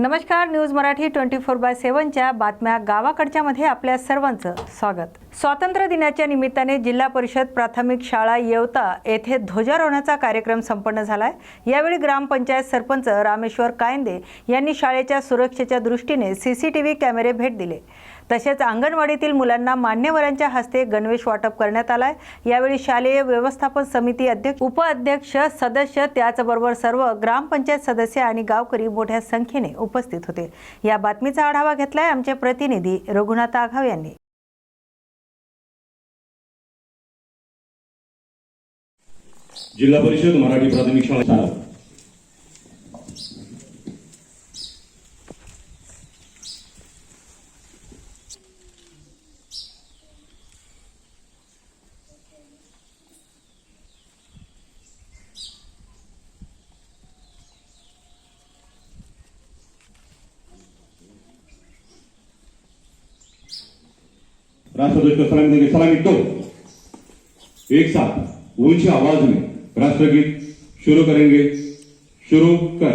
नमस्कार news Marathi twenty four by सेव्हनच्या बातम्या गावाकडच्या मध्ये आपल्या सर्वांचं स्वागत. स्वातंत्र्य दिनाच्या निमित्ताने जिल्हा परिषद प्राथमिक शाळा येवता येथे ध्वजारोहणाचा कार्यक्रम संपन्न झालाय. यावेळी ग्रामपंचायत सरपंच रामेश्वर कायंदे यांनी शाळेच्या सुरक्षेच्या दृष्टीने सीसीटीव्ही कॅमेरे भेट दिले. तसेच अंगणवाडीतील मुलांना मान्यवरांच्या हस्ते गणवेश वाटप करण्यात आलाय. यावेळी शालेय व्यवस्थापन समिती अध्यक्ष उपाध्यक्ष सदस्य त्याचबरोबर सर्व ग्रामपंचायत सदस्य आणि गावकरी मोठ्या संख्येने उपस्थित होते. या बातमीचा आढावा घेतलाय आमचे प्रतिनिधी रघुनाथ आघाव यांनी. जिल्हा परिषद मराठी प्राथमिक शाळा राष्ट्राध्यक्ष को सलामी देंगे सलामी दो एक साथ ऊंची आवाज में राष्ट्रगीत शुरू करेंगे. शुरू कर.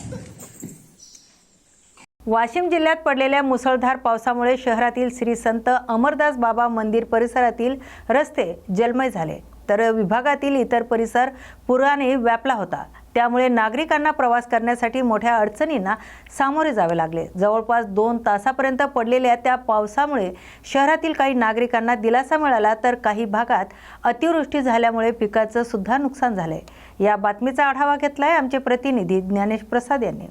वाशिम जिल्ह्यात पडलेल्या मुसळधार पावसामुळे शहरातील श्री संत अमरदास बाबा मंदिर परिसरातील रस्ते जलमय झाले. तर विभागातील इतर परिसर पुराने व्यापला होता. त्यामुळे नागरिकांना प्रवास करण्यासाठी मोठ्या अडचणींना सामोरे जावे लागले. जवळपास दोन तासापर्यंत पडलेल्या त्या पावसामुळे शहरातील काही नागरिकांना दिलासा मिळाला तर काही भागात अतिवृष्टी झाल्यामुळे पिकाचं सुद्धा नुकसान झालंय. या बातमीचा आढावा घेतलाय आमचे प्रतिनिधी ज्ञानेश प्रसाद यांनी.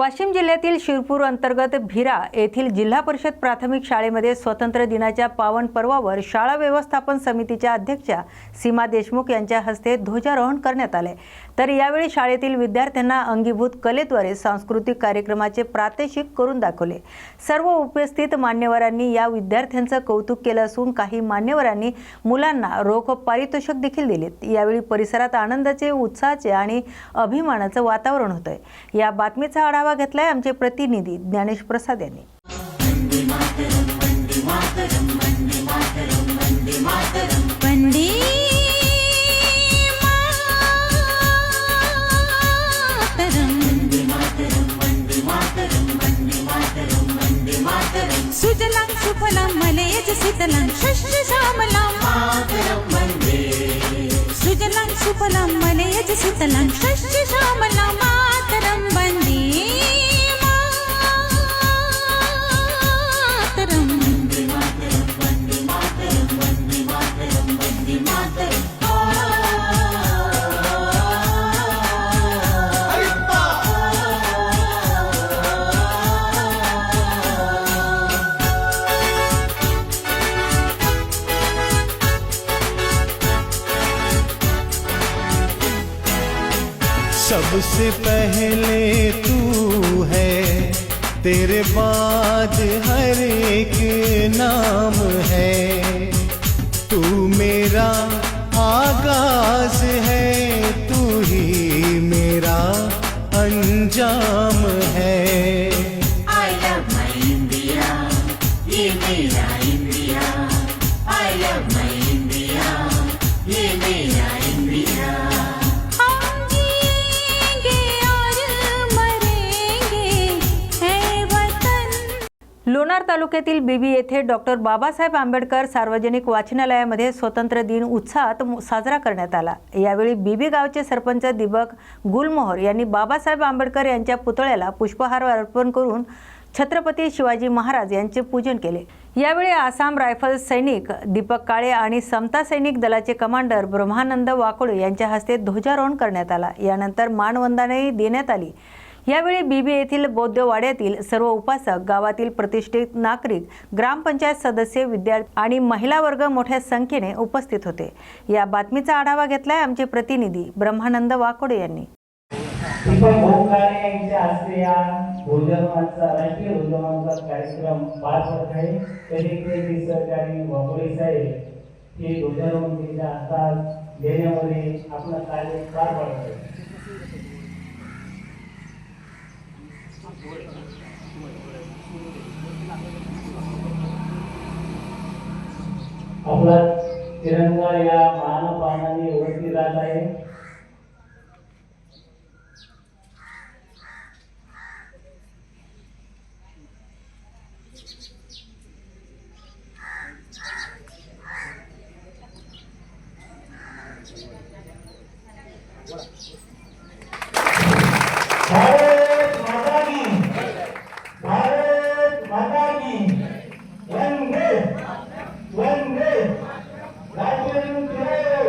वाशिम जिल्ह्यातील शिरपूर अंतर्गत भिरा येथील जिल्हा परिषद प्राथमिक शाळेमध्ये स्वातंत्र्य दिनाच्या पावन पर्वावर शाळा व्यवस्थापन समितीच्या अध्यक्षा सीमा देशमुख यांच्या हस्ते ध्वजारोहण करण्यात आले. तर यावेळी शाळेतील विद्यार्थ्यांना अंगीभूत कलेद्वारे सांस्कृतिक कार्यक्रमाचे प्रात्यक्षिक करून दाखवले. सर्व उपस्थित मान्यवरांनी या विद्यार्थ्यांचं कौतुक केलं असून काही मान्यवरांनी मुलांना रोख पारितोषिक देखील दिलेत. यावेळी परिसरात आनंदाचे उत्साहाचे आणि अभिमानाचं वातावरण होतंय. या बातमीचा आढावा आढावा घेतलाय आमचे प्रतिनिधी ज्ञानेश प्रसाद यांनी. सुजलां सुफलां मलयज शीतलां शस्यश्यामलां सुजलां सुफलां मलयज शीतलां शस्यश्यामलां मातरं वन्दे सबसे पहले तू है। तेरे बाद हर एक नाम है। तू मेरा आगाज़ है, तू ही मेरा अंजाम लोणार तालुक्यातील बीबी येथे डॉक्टर बाबासाहेब आंबेडकर सार्वजनिक वाचनालयामध्ये स्वतंत्र दिन उत्साहात साजरा करण्यात आला. यावेळी बीबी गावचे सरपंच दीपक गुलमोहर यांनी बाबासाहेब आंबेडकर यांच्या पुतळ्याला पुष्पहार अर्पण करून छत्रपती शिवाजी महाराज यांचे पूजन केले. यावेळी आसाम रायफल सैनिक दीपक काळे आणि समता सैनिक दलाचे कमांडर ब्रह्मानंद वाकोडे यांच्या हस्ते ध्वजारोहण करण्यात आला. यानंतर मानवंदनाही देण्यात आली. यावेळी बीबी येथील बौद्धवाड्यातील सर्व उपासक गावातील प्रतिष्ठित नागरिक ग्रामपंचायत सदस्य विद्यार्थी आणि महिला वर्ग मोठ्या संख्येने उपस्थित होते. या बातमीचा आढावा घेतलाय आमचे प्रतिनिधी ब्रह्मानंद वाकोडे यांनी. दीपक राष्ट्रीय कार्यक्रम आहे तरी वाघोळे साहेब हे ध्वजारोहण देण्यामध्ये आपलं कार्य पार पाडत आहे आपला तिरंगा या महान पानाने ओळखली जात आहे भारत माता की भारत माता की वंदे वंदे राष्ट्रीय खेळ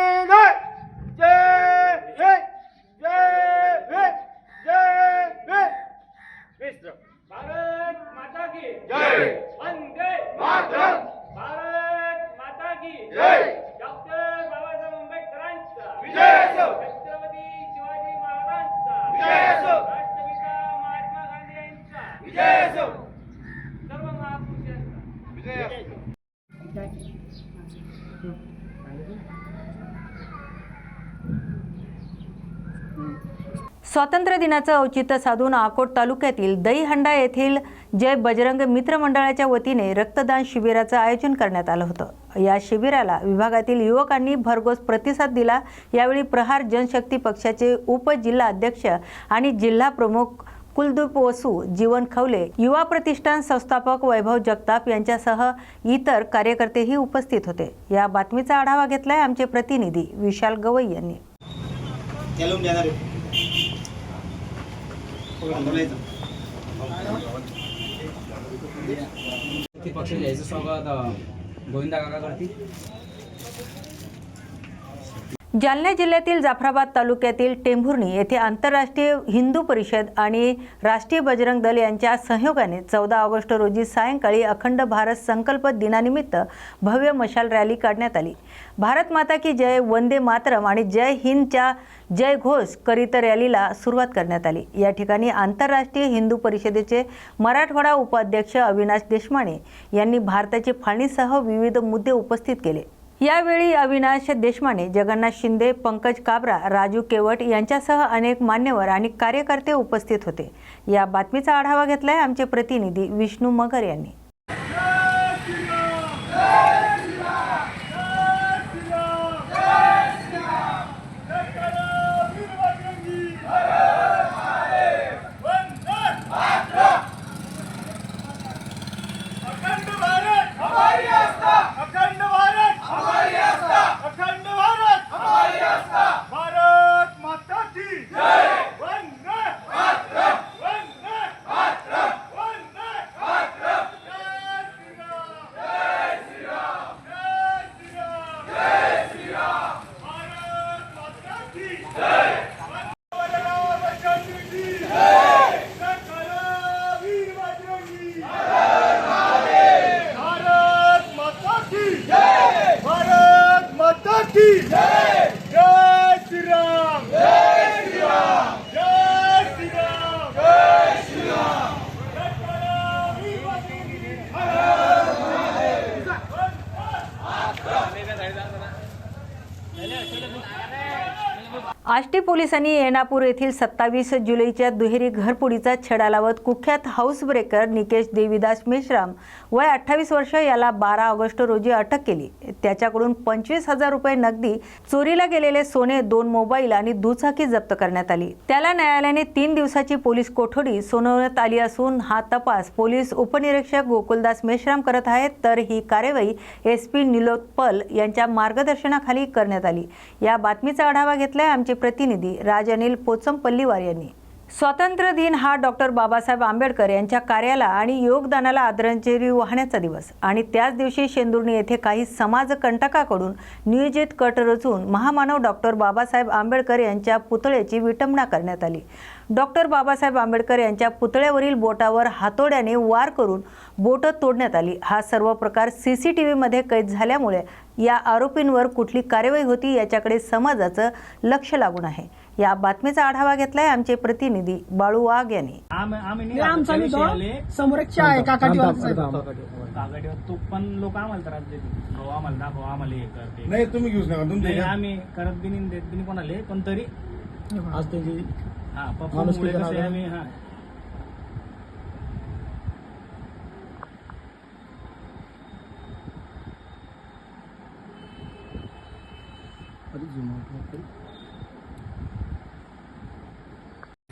भारत माता की जय वंदे मातरम भारत माता की जय डॉक्टर बाबासाहेब आंबेडकरांचा विजय असो छत्रपती शिवाजी महाराजांचा विजय असो राष्ट्रपिता महात्मा गांधी यांचा विजय असो सर्व महापुरुषांचा विजय असो स्वातंत्र्य दिनाचं औचित्य साधून अकोट तालुक्यातील दहीहंडा येथील जय बजरंग मित्र मंडळाच्या वतीने रक्तदान शिबिराचं आयोजन करण्यात आलं होतं. या शिबिराला विभागातील युवकांनी भरघोस प्रतिसाद दिला. यावेळी प्रहार जनशक्ती पक्षाचे उपजिल्हा अध्यक्ष आणि जिल्हा प्रमुख कुलदीप वसू जीवन खवले युवा प्रतिष्ठान संस्थापक वैभव जगताप यांच्यासह इतर कार्यकर्तेही उपस्थित होते. या बातमीचा आढावा घेतलाय आमचे प्रतिनिधी विशाल गवई यांनी. पक्ष स्वागत गोविंदा काका करतील. जालना जिल्ह्यातील जाफराबाद तालुक्यातील टेंभुर्णी येथे आंतरराष्ट्रीय हिंदू परिषद आणि राष्ट्रीय बजरंग दल यांच्या सहयोगाने चौदा ऑगस्ट रोजी सायंकाळी अखंड भारत संकल्प दिनानिमित्त भव्य मशाल रॅली काढण्यात आली. भारत माता की जय वंदे मातरम आणि जय हिंदच्या जय घोष करीत रॅलीला सुरुवात करण्यात आली. या ठिकाणी आंतरराष्ट्रीय हिंदू परिषदेचे मराठवाडा उपाध्यक्ष अविनाश देशमाने यांनी भारताची फाळणीसह विविध मुद्दे उपस्थित केले. यावेळी अविनाश देशमाने जगन्नाथ शिंदे पंकज काबरा राजू केवट यांच्यासह अनेक मान्यवर आणि कार्यकर्ते उपस्थित होते. या बातमीचा आढावा घेतलाय आमचे प्रतिनिधी विष्णू मगर यांनी अखंड भारत हमारी आस्था अखंड भारत हमारी आस्था अखंड भारत हमारी आस्था भारत माता की जय वंदे मातरम वंदे मातरम वंदे मातरम आष्टी पोलिसांनी येणापूर येथील सत्तावीस जुलैच्या दुहेरी घरपुडीचा छडा लावत कुख्यात हाऊस ब्रेकर निकेश देवीदास मेश्राम वय अठ्ठावीस वर्ष याला बारा ऑगस्ट रोजी अटक केली. त्याच्याकडून पंचवीस हजार रुपये नगदी चोरीला गेलेले सोने दोन मोबाईल आणि दुचाकी जप्त करण्यात आली. त्याला न्यायालयाने तीन दिवसाची पोलीस कोठडी सुनावण्यात आली असून हा तपास पोलीस उपनिरीक्षक गोकुलदास मेश्राम करत आहेत तर ही कार्यवाही एस पी निलोत्पल यांच्या मार्गदर्शनाखाली करण्यात आली. या बातमीचा आढावा घेतलाय आमचे प्रतिनिधी राज अनिल पोचमपल्लीवार यांनी. स्वातंत्र्य दिन हा डॉक्टर बाबासाहेब आंबेडकर यांच्या कार्याला आणि योगदानाला आदरांजली वाहण्याचा दिवस. आणि त्याच दिवशी शेंदुर्णी येथे काही समाजकंटकाकडून नियोजित कट रचून महामानव डॉक्टर बाबासाहेब आंबेडकर यांच्या पुतळ्याची विटंबना करण्यात आली. डॉक्टर बाबासाहेब आंबेडकर यांच्या पुतळ्यावरील बोटावर हातोड्याने वार करून बोटं तोडण्यात आली. हा सर्व प्रकार सी सी टी व्हीमध्ये कैद झाल्यामुळे या आरोपींवर कुठली कार्यवाही होती याच्याकडे समाजाचं लक्ष लागून आहे. या बातमीचा आढावा घेतलाय आमचे प्रतिनिधी बाळू वाघ यांनी. आमचा आहे तो पण लोक आम्हाला त्रास देते भाऊ आम्हाला दाखव आम्हाला हे करते नाही तुम्ही घेऊच नका तुमचे नाही, आम्ही करत बी नाही देत बी नाही कोणाला पण तरी आज त्यांची हा पप्पामुळे कसं आहे आम्ही हा.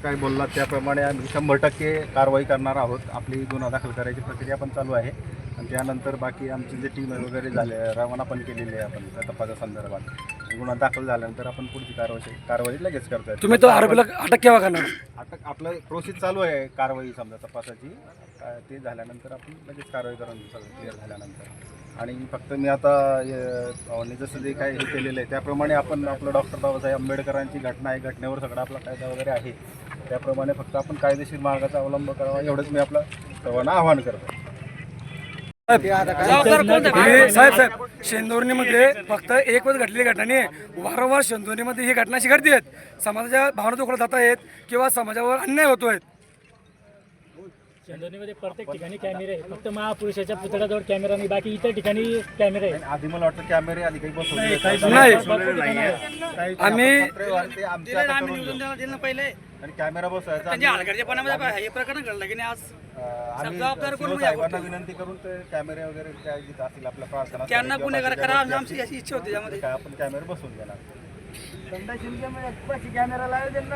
काय बोलला त्याप्रमाणे आम्ही शंभर टक्के कारवाई करणार आहोत. आपली गुन्हा दाखल करायची प्रक्रिया पण चालू आहे. आणि त्यानंतर बाकी आमची जे टीम वगैरे झाले रवाना पण केलेली आहे आपण त्या तपासा संदर्भात. गुन्हा दाखल झाल्यानंतर आपण पुढची कारवाई कारवाई लगेच करता येते. तुम्ही तो आरोपीला अटक केव्हा करणार? अटक आपलं प्रोसेस चालू आहे कारवाई समजा तपासाची. ते झाल्यानंतर आपण लगेच कारवाई करून सगळं क्लिअर झाल्यानंतर. आणि फक्त मी आता अ, भावांनी जसं जे काही हे केलेलं आहे त्याप्रमाणे आपण आपलं डॉक्टर बाबासाहेब आंबेडकरांची घटना आहे घटनेवर सगळा आपला कायदा वगैरे आहे. त्याप्रमाणे फक्त आपण कायदेशीर मार्गाचा अवलंब करावा एवढंच मी आपलं सर्वांना आवाहन करतो. साहेब साहेब शेंदोर्णीमध्ये फक्त एक वेळ घडलेली घटना नाही वारंवार शेंदोर्णीमध्ये ही घटना अशी घडते समाजाच्या भावना दुखला जात आहेत किंवा समाजावर अन्याय होतोय. चंदनीमध्ये प्रत्येक ठिकाणी कॅमेरे आहे फक्त महापुरुषाच्या पुतळ्याजवळ कॅमेरा नाही बाकी इतर ठिकाणी कॅमेरे आहे आधी मला वाटतं कॅमेरे आधी काही बसवले नाही. ते आम्ही- देऊ. आणि कॅमेरा बसवायचा आम्ही- हे प्रकरण घडलं की नाही आज अं, आम्ही CEO साहेबांना विनंती करून ते कॅमेरे वगैरे काय जिथं असतील आपल्या प्रार्थना त्यांना किंवा गुन्हेगार बाकीच्या करा गोष्टी आमची असतील, अशी इच्छा होती त्यामध्ये. काय आपण कॅमेरे बसवून देणार.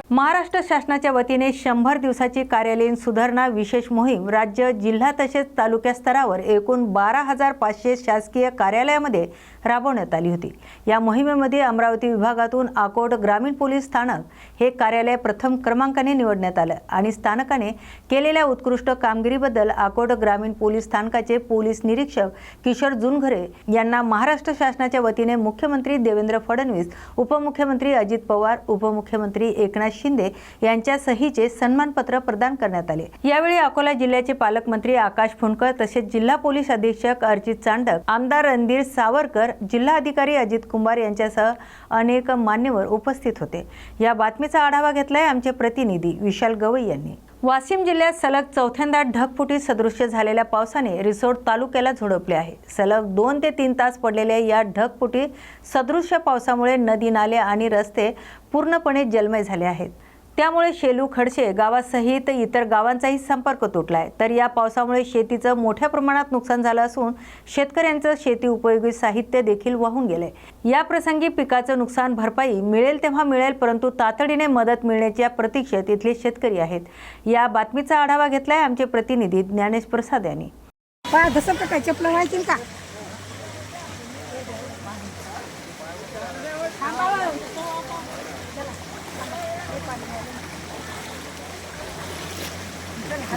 महाराष्ट्र शासनाच्या वतीने शंभर दिवसाची कार्यालयीन सुधारणा विशेष मोहीम राज्य जिल्हा तसेच तालुक्या स्तरावर एकूण बारा हजार पाचशे शासकीय कार्यालयामध्ये राबवण्यात आली होती. या मोहिमेमध्ये अमरावती विभागातून आकोट ग्रामीण पोलीस स्थानक हे कार्यालय प्रथम क्रमांकाने निवडण्यात आलं आणि स्थानकाने केलेल्या उत्कृष्ट कामगिरीबद्दल आकोट ग्रामीण पोलीस स्थानकाचे पोलीस निरीक्षक किशोर जुनघरे यांना महाराष्ट्र शासनाच्या वतीने मुख्यमंत्री देवेंद्र फडणवीस उपमुख्यमंत्री अजित पवार उपमुख्यमंत्री एकनाथ शिंदे यांच्या सहीचे सन्मानपत्र प्रदान करण्यात आले. यावेळी अकोला जिल्ह्याचे पालकमंत्री आकाश फुंडकर तसेच जिल्हा पोलीस अधीक्षक अर्जित चांडक आमदार रणधीर सावरकर जिल्हा अधिकारी अजित कुंभार यांच्यासह अनेक मान्यवर उपस्थित होते. या बातमीचा आढावा घेतलाय आमचे प्रतिनिधी विशाल गवई यांनी. वाशिम जिल्ह्यात सलग चौथ्यांदा ढगफुटी सदृश्य झालेल्या पावसाने रिसोड तालुक्याला झोडपले आहे. सलग दोन ते तीन तास पडलेल्या या ढगफुटी सदृश्य पावसामुळे नदी नाले आणि रस्ते पूर्णपणे जलमय झाले आहेत. त्यामुळे शेलू खडसे गावासहित इतर गावांचाही संपर्क तुटलाय. तर या पावसामुळे शेतीचं मोठ्या प्रमाणात नुकसान झालं असून शेतकऱ्यांचं शेती उपयोगी साहित्य देखील वाहून गेलंय. या प्रसंगी पिकाचं नुकसान भरपाई मिळेल तेव्हा मिळेल परंतु तातडीने मदत मिळण्याच्या प्रतीक्षेत इथले शेतकरी आहेत. या बातमीचा आढावा घेतलाय आमचे प्रतिनिधी ज्ञानेश प्रसाद यांनी. का?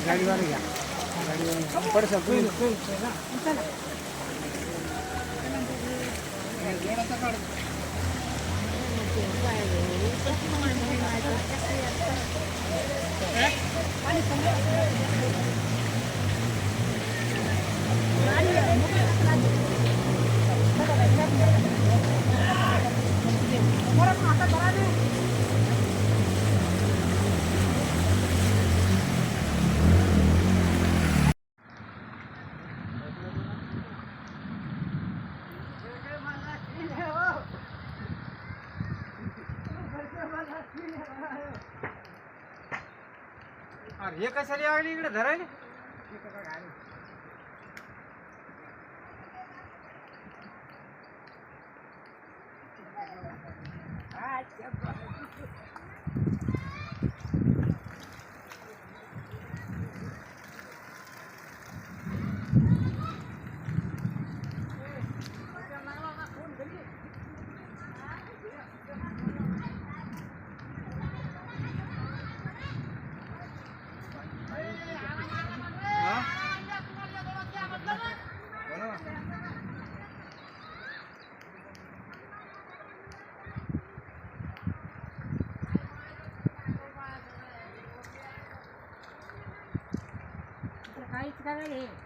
गाडीवाला घ्या गाडीवाला पड सर तुम्ही Thank you. हे कशाला लागली इकडे धरायला. काहीच करायला